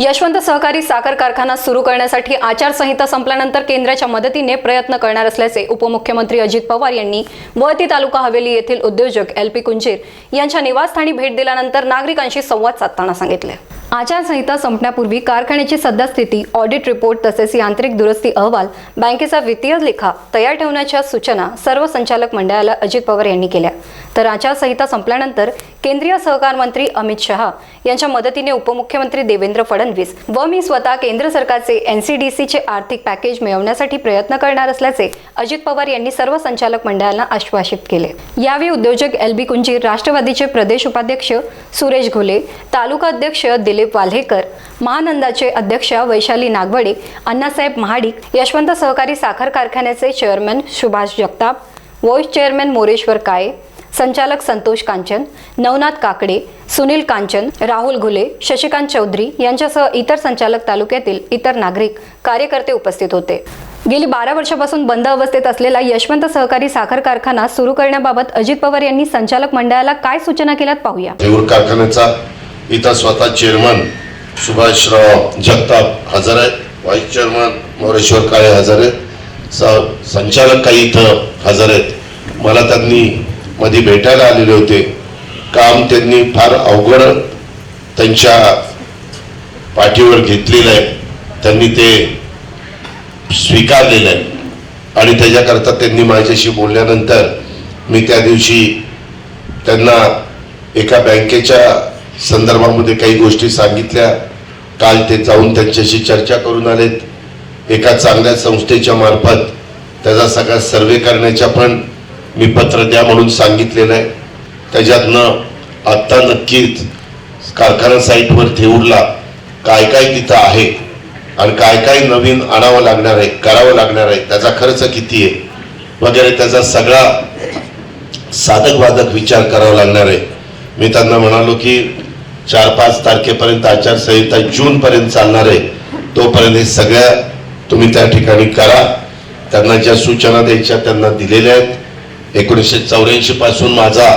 यशवंत सहकारी साखर कारखाना सुरू करण्यासाठी आचारसंहिता संपल्यानंतर केंद्राच्या मदतीने प्रयत्न करणार असल्याचे उपमुख्यमंत्री अजित पवार यांनी वळती तालुका हवेली येथील उद्योजक एल पी कुंजीर यांच्या निवासस्थानी भेट दिल्यानंतर नागरिकांशी संवाद साधताना सांगितले. आचारसंहिता संपण्यापूर्वी कारखान्याची सद्यस्थिती ऑडिट रिपोर्ट तसेच यांत्रिक दुरुस्ती अहवाल बँकेचा वित्तीय लेखा तयार ठेवण्याच्या सूचना सर्व संचालक मंडळाला अजित पवार यांनी केल्या. तर आचारसंहिता संपल्यानंतर केंद्रीय सहकार मंत्री अमित शहा यांच्या मदतीने उपमुख्यमंत्री देवेंद्र फडणवीस व मी स्वतः केंद्र सरकारचे एनसीडीसीचे आर्थिक पॅकेज मिळवण्यासाठी प्रयत्न करणार असल्याचे अजित पवार यांनी सर्व संचालक मंडळांना आश्वासित केले. यावेळी उद्योजक एल बी कुंजीर राष्ट्रवादीचे प्रदेश उपाध्यक्ष सुरेश घोले तालुका अध्यक्ष दिलीप वाल्हेकर महानंदाचे अध्यक्ष वैशाली नागवडे अण्णासाहेब महाडिक यशवंत सहकारी साखर कारखान्याचे chairman Subhash Jagtap vice chairman Moreshwar Kale संचालक संतोष कांचन नवनाथ काकडे सुनील कांचन राहुल घुले शशिकांत चौधरी यांच्यासह इतर संचालक तालुक्यातील इतर नागरिक कार्यकर्ते उपस्थित होते. गेली बारा वर्षापासून बंद अवस्थेत असलेला यशवंत सहकारी साखर कारखाना सुरू करण्याबाबत अजित पवार यांनी संचालक मंडळाला काय सूचना केल्यात पाहूया. कारखान्याचा इथं स्वतः चेअरमन सुभाषराव जगताप हजर आहेत. व्हाईस चेअरमन मोरेश्वर काळे हजर आहेत. संचालक काही इथं हजर आहेत. मला त्यांनी मध्ये भेटायला आलेले होते. काम त्यांनी फार अवघड त्यांच्या पाठीवर घेतलेलं आहे. त्यांनी ते स्वीकारलेलं आहे. आणि त्याच्याकरता त्यांनी माझ्याशी बोलल्यानंतर मी त्या दिवशी त्यांना एका बँकेच्या संदर्भामध्ये काही गोष्टी सांगितल्या. काल ते जाऊन त्यांच्याशी चर्चा करून आलेत. एका चांगल्या संस्थेच्या मार्फत त्याचा सगळा सर्वे करण्याच्या पण मी पत्र द्या म्हणून सांगितलेलं आहे. त्याच्यातनं आत्ता नक्कीच कारखाना साईटवर थेऊरला काय काय तिथं आहे आणि काय काय नवीन आणावं लागणार आहे करावं लागणार आहे त्याचा खर्च किती आहे वगैरे त्याचा सगळा साधक बाधक विचार करावा लागणार आहे. मी त्यांना म्हणालो की चार पाच तारखेपर्यंत आचारसंहिता जूनपर्यंत चालणार आहे. तोपर्यंत हे सगळ्या तुम्ही त्या ठिकाणी करा. त्यांना ज्या सूचना द्यायच्या त्यांना दिलेल्या आहेत. एकोणीसशे चौऱ्याऐंशी पासून माझा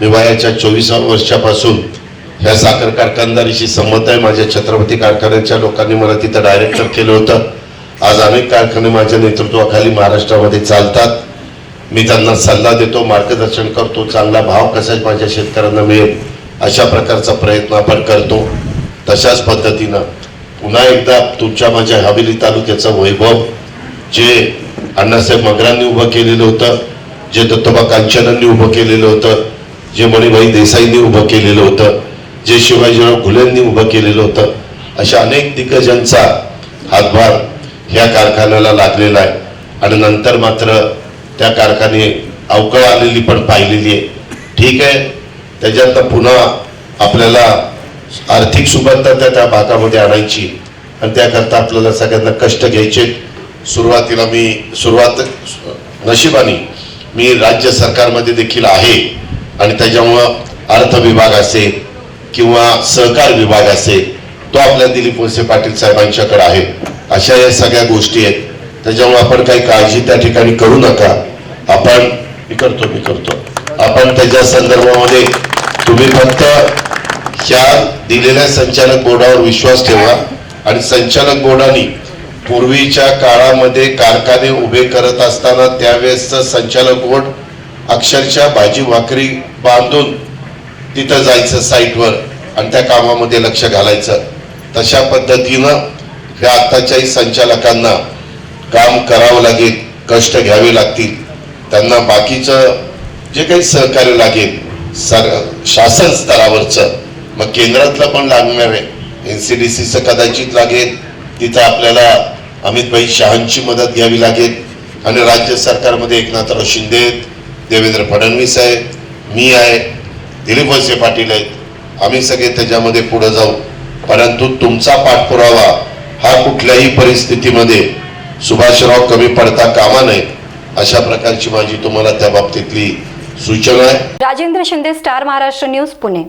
मी वयाच्या चोवीसाव्या वर्षापासून ह्या साखर कारखानदारीशी संबंध आहे. माझ्या छत्रपती कारखान्याच्या लोकांनी मला तिथं डायरेक्टर केलं होतं. आज अनेक कारखाने माझ्या नेतृत्वाखाली महाराष्ट्रामध्ये चालतात. मी त्यांना सल्ला देतो मार्गदर्शन करतो चांगला भाव कसा माझ्या शेतकऱ्यांना मिळेल अशा प्रकारचा प्रयत्न आपण करतो. तशाच पद्धतीनं पुन्हा एकदा तुमच्या माझ्या हवेली तालुक्याचं वैभव जे अण्णासाहेब मगरांनी उभं केलेलं होतं. जे दत्तोबा कांचनांनी उभं केलेलं होतं जे मणिभाई देसाईंनी उभं केलेलं होतं जे शिवाजीराव घुल्यांनी उभं केलेलं होतं अशा अनेक दिग्गजांचा हातभार ह्या कारखान्याला लागलेला आहे. आणि नंतर मात्र त्या कारखाने अवकळ आलेली पण पाहिलेली आहे. ठीक आहे त्याच्यात पुन्हा आपल्याला आर्थिक सुबत्ता त्या भागामध्ये आणायची आणि त्याकरता आपल्याला सगळ्यांना कष्ट घ्यायचे सुरुवातीला मी सुरुवात नशिबाने मी राज्य सरकारमध्ये देखील आहे आणि त्याच्यामुळं अर्थ विभाग असेल किंवा सहकार विभाग असेल तो आपल्या दिलीप वळसे पाटील साहेबांच्याकडे आहे. अशा या सगळ्या गोष्टी आहेत. त्याच्यामुळे आपण काही काळजी त्या ठिकाणी करू नका. आपण मी करतो मी करतो. आपण त्याच्या संदर्भामध्ये तुम्ही फक्त ह्या दिलेल्या संचालक बोर्डावर विश्वास ठेवा आणि संचालक बोर्डाने पूर्वीच्या काळामध्ये कारखाने उभे करत असताना त्यावेळेसचं संचालक बोर्ड अक्षरशः भाजी भाकरी बांधून तिथं जायचं साईटवर आणि त्या कामामध्ये लक्ष घालायचं. तशा पद्धतीनं ह्या आत्ताच्याही संचालकांना काम करावं लागेल कष्ट घ्यावे लागतील. त्यांना बाकीचं जे काही सहकार्य लागेल सर शासन स्तरावरचं मग केंद्रातलं पण लागणार आहे. एन सी डी सीचं कदाचित लागेल. तिथं आपल्याला अमितभाई शहांची मदत घ्यावी लागेल आणि राज्य सरकारमध्ये एकनाथराव शिंदे आहेत देवेंद्र फडणवीस आहेत मी आहे दिलीप वळसे पाटील आहेत. आम्ही सगळे त्याच्यामध्ये पुढे जाऊ. परंतु तुमचा पाठपुरावा हा कुठल्याही परिस्थितीमध्ये सुभाषराव कमी पडता कामा नये अशा प्रकारची माझी तुम्हाला त्या बाबतीतली सूचना आहे. Rajendra Shinde star Maharashtra news Pune.